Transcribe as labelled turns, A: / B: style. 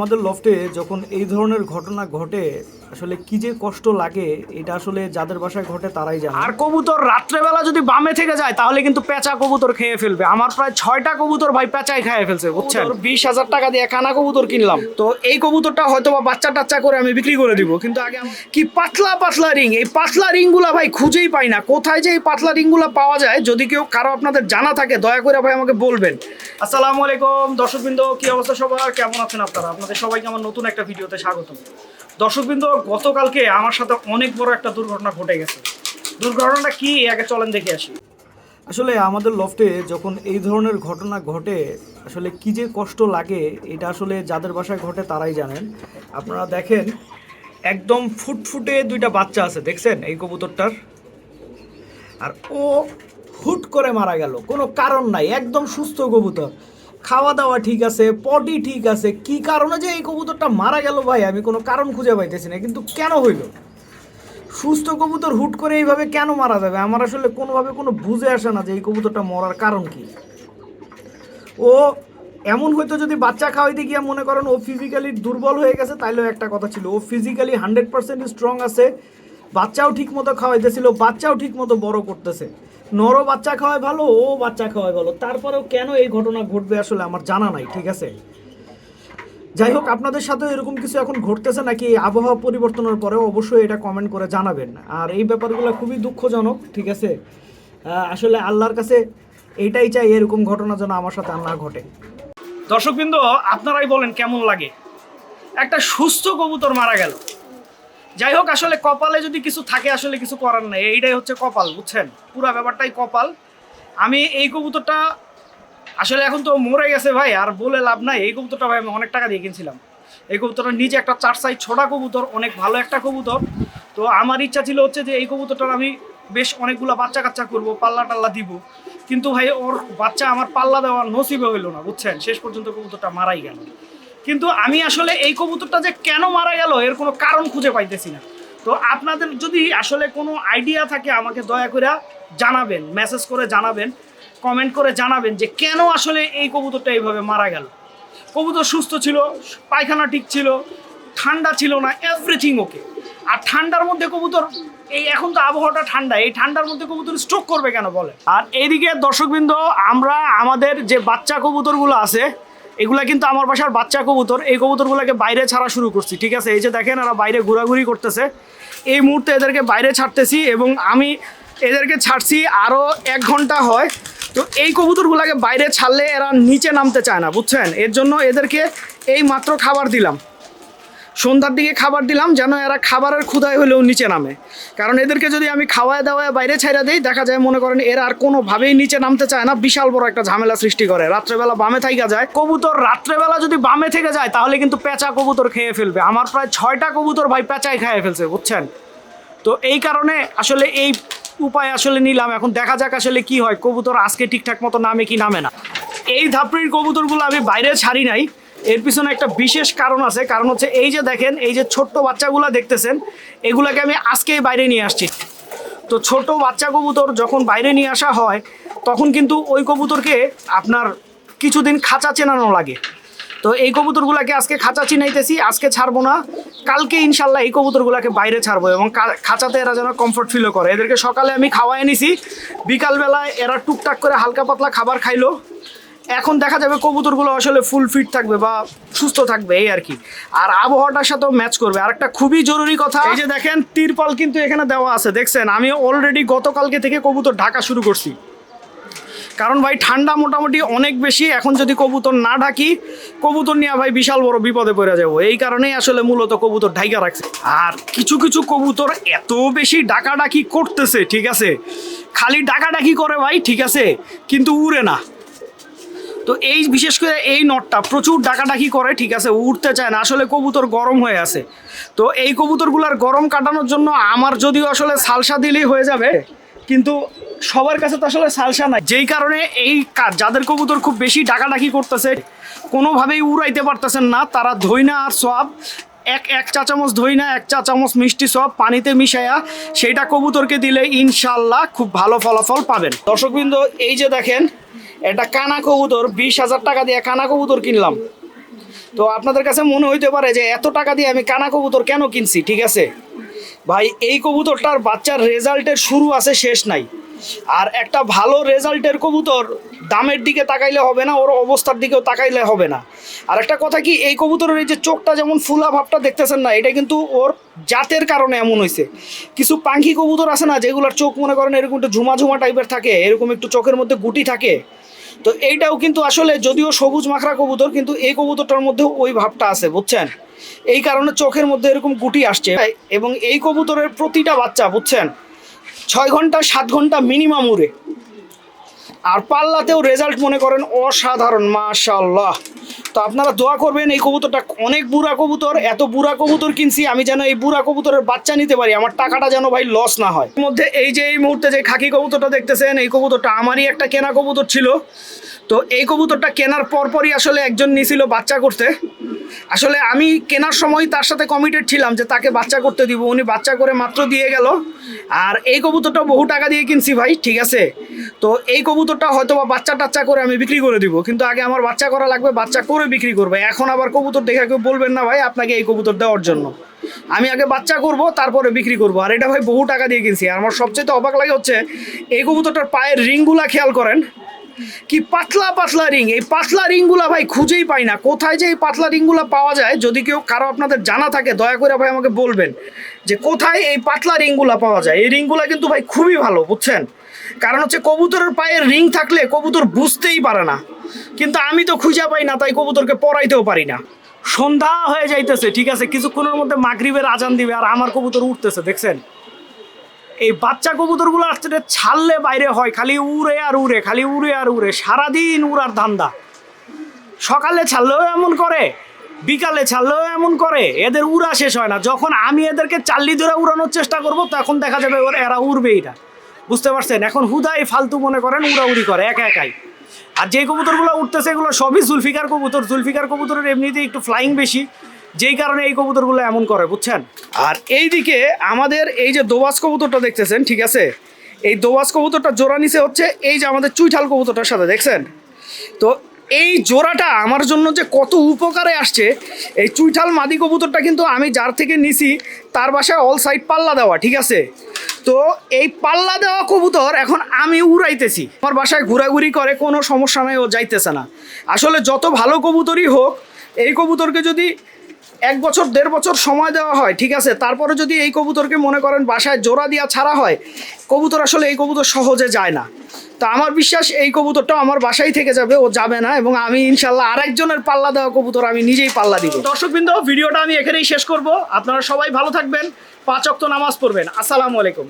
A: আমাদের লফটে যখন এই ধরনের ঘটনা ঘটে আসলে কি যে কষ্ট লাগে এটা আসলে যাদের বাসায় ঘটে তারাই জানে।
B: আর কবুতর রাত্রেবেলা যদি বামে থেকে যায় তাহলে কিন্তু পেঁচা কবুতর খেয়ে ফেলবে। আমার প্রায় ছয়টা কবুতর ভাই পেঁচাই খেয়ে ফেলছে বুঝছেন? বিশ হাজার টাকা দিয়ে কানা কবুতর কিনলাম। তো এই কবুতরটা হয়তো বা বাচ্চা টাচ্চা করে আমি বিক্রি করে দিব কিন্তু আগে কি পাতলা পাতলা রিং? এই পাতলা রিংগুলা ভাই খুঁজেই পাই না। কোথায় যে এই পাতলা রিংগুলা পাওয়া যায় যদি কেউ কারও আপনাদের জানা থাকে দয়া করে ভাই আমাকে বলবেন। আসসালামু আলাইকুম দর্শকবৃন্দ কি অবস্থা সবার? কেমন আছেন আপনারা? আপনাদের সবাইকে আমার নতুন একটা ভিডিওতে স্বাগত দর্শকবৃন্দ, গতকালকে আমার সাথে অনেক বড় একটা দুর্ঘটনা ঘটে গেছে। দুর্ঘটনাটা কি? আগে চলেন দেখে আসি।
A: আসলে আমাদের লফটে যখন এই ধরনের ঘটনা ঘটে, আসলে কি যে কষ্ট লাগে, এটা আসলে যাদের বাসায় ঘটে তারাই জানেন। আপনারা দেখেন, একদম ফুটফুটে দুইটা বাচ্চা আছে, দেখছেন এই কবুতরটার? আর ও হুট করে মারা গেল, কোনো কারণ নাই, একদম সুস্থ কবুতর। খাওয়া দাওয়া ঠিক আছে পটি ঠিক আছে, কি কারণে যে এই কবুতরটা মারা গেল ভাই? আমি কোনো কারণ খুঁজে পাইতেছি না, কিন্তু কেন হইল? সুস্থ কবুতর হুট করে এইভাবে কেন মারা যাবে? আমার আসলে কোনোভাবে কোনো বুঝে আসে না যে এই কবুতরটা মরার কারণ কি। ও এমন হয়তো যদি বাচ্চা খাওয়াইতে গিয়ে মনে করেন ও ফিজিক্যালি দুর্বল হয়ে গেছে, তাইলেও একটা কথা ছিল। ও ফিজিক্যালি হান্ড্রেড পার্সেন্ট স্ট্রং আছে, বাচ্চাও ঠিক মতো খাওয়াইতেছিল, বাচ্চাও ঠিক মতো বড় করতেছে। নরও বাচ্চা খাওয়ায় ভালো ও বাচ্চা খাওয়ায় ভালো। তারপরেও কেন এই ঘটনা ঘটবে আসলে আমার জানা নাই, ঠিক আছে? যাই হোক, আপনাদের সাথে এরকম কিছু এখন ঘটতেছে নাকি আবহাওয়া পরিবর্তনের পরেও অবশ্যই এটা কমেন্ট করে জানাবেন। আর এই ব্যাপারগুলো খুবই দুঃখজনক, ঠিক আছে? আসলে আল্লাহর কাছে এটাই চাই এরকম ঘটনা যেন আমার সাথে আর না ঘটে।
B: দর্শকবৃন্দ, আপনারাই বলেন কেমন লাগে? একটা সুস্থ কবুতর মারা গেল। যাই হোক আসলে কপালে যদি কিছু থাকে, আসলে কিছু করার নেই। এইটাই হচ্ছে কপাল, বুঝছেন? পুরো ব্যাপারটাই কপাল। আমি এই কবুতরটা, আসলে এখন তো মরে গেছে ভাই, আর বলে লাভ নাই। এই কবুতরটা ভাই আমি অনেক টাকা দিয়ে কিনছিলাম। এই কবুতরটা নিচে একটা চার সাইজ ছোটা কবুতর, অনেক ভালো একটা কবুতর। তো আমার ইচ্ছা ছিল হচ্ছে যে এই কবুতরটার আমি বেশ অনেকগুলো বাচ্চা কাচ্চা করব পাল্লা টাল্লা দিব। কিন্তু ভাই, ওর বাচ্চা আমার পাল্লা দেওয়ার নসিবে হইল না, বুঝছেন? শেষ পর্যন্ত কবুতরটা মারাই গেল। কিন্তু আমি আসলে এই কবুতরটা যে কেন মারা গেল, এর কোনো কারণ খুঁজে পাইতেছি না। তো আপনাদের যদি আসলে কোনো আইডিয়া থাকে, আমাকে দয়া করে জানাবেন মেসেজ করে জানাবেন কমেন্ট করে জানাবেন যে কেন আসলে এই কবুতরটা এইভাবে মারা গেল। কবুতর সুস্থ ছিল, পায়খানা ঠিক ছিল, ঠান্ডা ছিল না এভরিথিং ওকে আর ঠান্ডার মধ্যে কবুতর, এই এখন তো আবহাওয়াটা ঠান্ডা, এই ঠান্ডার মধ্যে কবুতর স্ট্রোক করবে কেন বলে? আর এইদিকে দর্শকবৃন্দ, আমরা আমাদের যে বাচ্চা কবুতরগুলো আছে এগুলা কিন্তু আমার বাসার বাচ্চা কবুতর। এই কবুতরগুলোকে বাইরে ছাড়া শুরু করছি, ঠিক আছে? এই যে দেখেন, এরা বাইরে ঘোরাঘুরি করতেছে। এই মুহূর্তে এদেরকে বাইরে ছাড়তেছি এবং আমি এদেরকে ছাড়ছি আরও এক ঘণ্টা হয়। তো এই কবুতরগুলোকে বাইরে ছাড়লে এরা নিচে নামতে চায় না, বুঝছেন? এর জন্য এদেরকে এই মাত্র খাবার দিলাম। সন্ধ্যার দিকে খাবার দিলাম যেন এরা খাবারের ক্ষুদায় হলেও নিচে নামে। কারণ এদেরকে যদি আমি খাওয়ায় দাওয়ায় বাইরে ছাইরা দিই, দেখা যায় মনে করেন এরা আর কোনোভাবেই নিচে নামতে চায় না, বিশাল বড় একটা ঝামেলা সৃষ্টি করে। রাত্রেবেলা বামে থাইকা যায়। কবুতর রাত্রেবেলা যদি বামে থেকে যায়, তাহলে কিন্তু পেঁচা কবুতর খেয়ে ফেলবে। আমার প্রায় ছয়টা কবুতর ভাই পেঁচাই খেয়ে ফেলছে, বুঝছেন? তো এই কারণে আসলে এই উপায় আসলে নিলাম। এখন দেখা যাক আসলে কি হয়। কবুতর আজকে ঠিকঠাক মতো নামে কি নামে না। এই ধাপড়ির কবুতরগুলো আমি বাইরে ছাড়ি নাই। এর পিছনে একটা বিশেষ কারণ আছে। কারণ হচ্ছে এই যে দেখেন, এই যে ছোট্ট বাচ্চাগুলো দেখতেছেন, এগুলাকে আমি আজকেই বাইরে নিয়ে আসছি। তো ছোট বাচ্চা কবুতর যখন বাইরে নিয়ে আসা হয়, তখন কিন্তু ওই কবুতরকে আপনার কিছুদিন খাঁচা চেনানো লাগে। তো এই কবুতরগুলোকে আজকে খাঁচা চিনাইতেছি, আজকে ছাড়বো না। কালকে ইনশাল্লাহ এই কবুতরগুলোকে বাইরে ছাড়বো এবং খাঁচাতে এরা যেন কমফর্ট ফিলও করে। এদেরকে সকালে আমি খাওয়াই নিছি, বিকালবেলায় এরা টুকটাক করে হালকা পাতলা খাবার খাইলো। এখন দেখা যাবে কবুতরগুলো আসলে ফুল ফিট থাকবে বা সুস্থ থাকবে, এই আর কি। আর আবহাওয়াটার সাথেও ম্যাচ করবে। আর একটা খুবই জরুরি কথা, এই যে দেখেন, তিরপাল কিন্তু এখানে দেওয়া আছে। দেখছেন, আমি অলরেডি গতকালকে থেকে কবুতর ঢাকা শুরু করছি। কারণ ভাই, ঠান্ডা মোটামুটি অনেক বেশি। এখন যদি কবুতর না ঢাকি, কবুতর নিয়ে ভাই বিশাল বড় বিপদে পড়ে যাব। এই কারণেই আসলে মূলত কবুতর ঢাইকা রাখছে। আর কিছু কিছু কবুতর এত বেশি ডাকাডাকি করতেছে, ঠিক আছে? খালি ডাকাডাকি করে ভাই, ঠিক আছে? কিন্তু উড়ে না। তো এই বিশেষ করে এই নটটা প্রচুর ডাকাডাকি করে, ঠিক আছে উঠতে চায় না। আসলে কবুতর গরম হয়ে আছে। তো এই কবুতরগুলার গরম কাটানোর জন্য আমার যদিও আসলে সালসা দিলেই হয়ে যাবে, কিন্তু সবার কাছে তো আসলে সালসা নাই। যেই কারণে এই কা- যাদের কবুতর খুব বেশি ডাকাডাকি করতেছে, কোনোভাবেই উড়াইতে পারতেছেন না। তারা ধইনা আর সব এক এক চা চামচ ধইনা, এক চা চামচ মিষ্টি সব পানিতে মিশাইয়া সেইটা কবুতরকে দিলে ইনশাল্লাহ খুব ভালো ফলাফল পাবেন। দর্শকবৃন্দ, এই যে দেখেন এটা কানা কবুতর, বিশ হাজার টাকা দিয়ে কানা কবুতর কিনলাম। তো আপনাদের কাছে মনে হইতে পারে যে এত টাকা দিয়ে আমি কানা কবুতর কেন কিনছি, ঠিক আছে? ভাই, এই কবুতরটার বাচ্চার রেজাল্টের শুরু আছে, শেষ নাই। আর একটা ভালো রেজাল্টের কবুতর দামের দিকে তাকাইলে হবে না, ওর অবস্থার দিকেও তাকাইলে হবে না। আর একটা কথা কি, এই কবুতরের এই যে চোখটা যেমন ফুলা ভাবটা দেখতেছেন না, এটা কিন্তু ওর জাতের কারণে এমন হয়েছে কিছু পাখি কবুতর আছে না, যেগুলোর চোখ মনে করেন এরকম একটু ঝুমা ঝুমা টাইপের থাকে, এরকম একটু চোখের মধ্যে গুটি থাকে তো এইটাও কিন্তু আসলে যদিও সবুজ মাখরা কবুতর, কিন্তু এই কবুতরটার মধ্যেও ওই ভাবটা আছে, বুঝছেন? এই কারণে চোখের মধ্যে এরকম গুটি আসছে। এবং এই কবুতরের প্রতিটা বাচ্চা, বুঝছেন? ছয় ঘণ্টা, সাত ঘণ্টা মিনিমাম উড়ে আর পাল্লাতেও রেজাল্ট মনে করেন অসাধারণ মাশাল্লাহ তো আপনারা দোয়া করবেন, এই কবুতরটা অনেক বুড়া কবুতর, এত বুড়া কবুতর কিনছি, আমি যেন এই বুড়া কবুতরের বাচ্চা নিতে পারি, আমার টাকাটা যেন ভাই লস না হয়। মধ্যে এই যে এই মুহূর্তে যে খাকি কবুতরটা দেখতেছেন, এই কবুতরটা আমারই একটা কেনা কবুতর ছিল। তো এই কবুতরটা কেনার পরপরই আসলে একজন নিয়েছিল বাচ্চা করতে। আসলে আমি কেনার সময় তার সাথে কমিটেড ছিলাম যে তাকে বাচ্চা করতে দিব, উনি বাচ্চা করে মাত্র দিয়ে গেল। আর এই কবুতরটা বহু টাকা দিয়ে কিনছি ভাই, ঠিক আছে? তো এই কবুতরটা হয়তো বা বাচ্চা টাচ্চা করে আমি বিক্রি করে দিব, কিন্তু আগে আমার বাচ্চা করা লাগবে, বাচ্চা করে বিক্রি করবে। এখন আবার কবুতর দেখে কেউ বলবেন না ভাই, আপনাকে এই কবুতর দেওয়ার জন্য। আমি আগে বাচ্চা করব, তারপরে বিক্রি করব। আর এটা ভাই বহু টাকা দিয়ে কিনছি। আর আমার সবচেয়ে অবাক লাগে হচ্ছে, এই কবুতরটার পায়ের রিংগুলা খেয়াল করেন। কি পাতলা পাতলা রিং। এই পাতলা রিংগুলা ভাই খুঁজেই পাই না। কোথায় যে এই পাতলা রিংগুলা পাওয়া যায়, যদি কেউ কারও আপনাদের জানা থাকে, দয়া করে ভাই আমাকে বলবেন যে কোথায় এই পাতলা রিংগুলা পাওয়া যায়। এই রিংগুলা কিন্তু ভাই খুবই ভালো, বুঝছেন? কারণ হচ্ছে কবুতরের পায়ের রিং থাকলে কবুতর বুঝতেই পারে না। কিন্তু আমি তো খুঁজে পাই না, তাই কবুতরকে পড়াইতেও পারি না। সন্ধ্যা হয়ে যাইতেছে, ঠিক আছে? কিছুক্ষণের মধ্যে মাগরিবের আজান দিবে আর আমার কবুতর উঠতেছে, দেখছেন? এই বাচ্চা কবুতরগুলো আসতে ছাড়লে বাইরে হয়, খালি উড়ে আর উড়ে, খালি উড়ে আর উড়ে, সারাদিন উড়ার ধান্দা। সকালে ছাড়লেও এমন করে, বিকালে ছাড়লেও এমন করে, এদের উড়া শেষ হয় না। যখন আমি এদেরকে চাল্লি ধরে উড়ানোর চেষ্টা করব, তখন দেখা যাবে ওর এরা উড়বেই না। বুঝতে পারছেন? এখন হুদাই ফালতু মনে করেন, উড়াউড়ি করে, একা একাই। আর যে কবুতরগুলো উঠতেছে এগুলো সবই জুলফিকার কবুতর। জুলফিকার কবুতরের এমনিতেই একটু ফ্লাইং বেশি। যেই কারণে এই কবুতরগুলো এমন করে, বুঝছেন? আর এইদিকে আমাদের এই যে দোবাস কবুতরটা দেখতেছেন, ঠিক আছে? এই দোবাস কবুতরটা জোড়া নিচে হচ্ছে, এই যে আমাদের চুইঠাল কবুতরটার সাথে, দেখছেন? তো এই জোড়াটা আমার জন্য যে কত উপকারে আসছে, এই চুইঠাল মাদি কবুতরটা কিন্তু আমি যার থেকে নিছি, তার বাসায় অল সাইড পাল্লা দেওয়া, ঠিক আছে? তো এই পাল্লা দেওয়া কবুতর এখন আমি উড়াইতেছি। আমার বাসায় ঘোরাঘুরি করে, কোনো সমস্যা নাই, ও যাইতেছে না। আসলে যত ভালো কবুতরই হোক, এই কবুতরকে যদি এক বছর, দেড় বছর সময় দেওয়া হয়, ঠিক আছে, তারপরে যদি এই কবুতরকে মনে করেন বাসায় জোড়া দিয়া ছাড়া হয়, কবুতর আসলে এই কবুতর সহজে যায় না। তো আমার বিশ্বাস, এই কবুতরটা আমার বাসায় থেকে যাবে, ও যাবে না, এবং আমি ইনশাল্লাহ আরেকজনের পাল্লা দেওয়া কবুতর আমি নিজেই পাল্লা দিব। দর্শকবৃন্দ, ভিডিওটা আমি এখানেই শেষ করব। আপনারা সবাই ভালো থাকবেন, পাঁচ অক্ত নামাজ পড়বেন। আসসালামু আলাইকুম।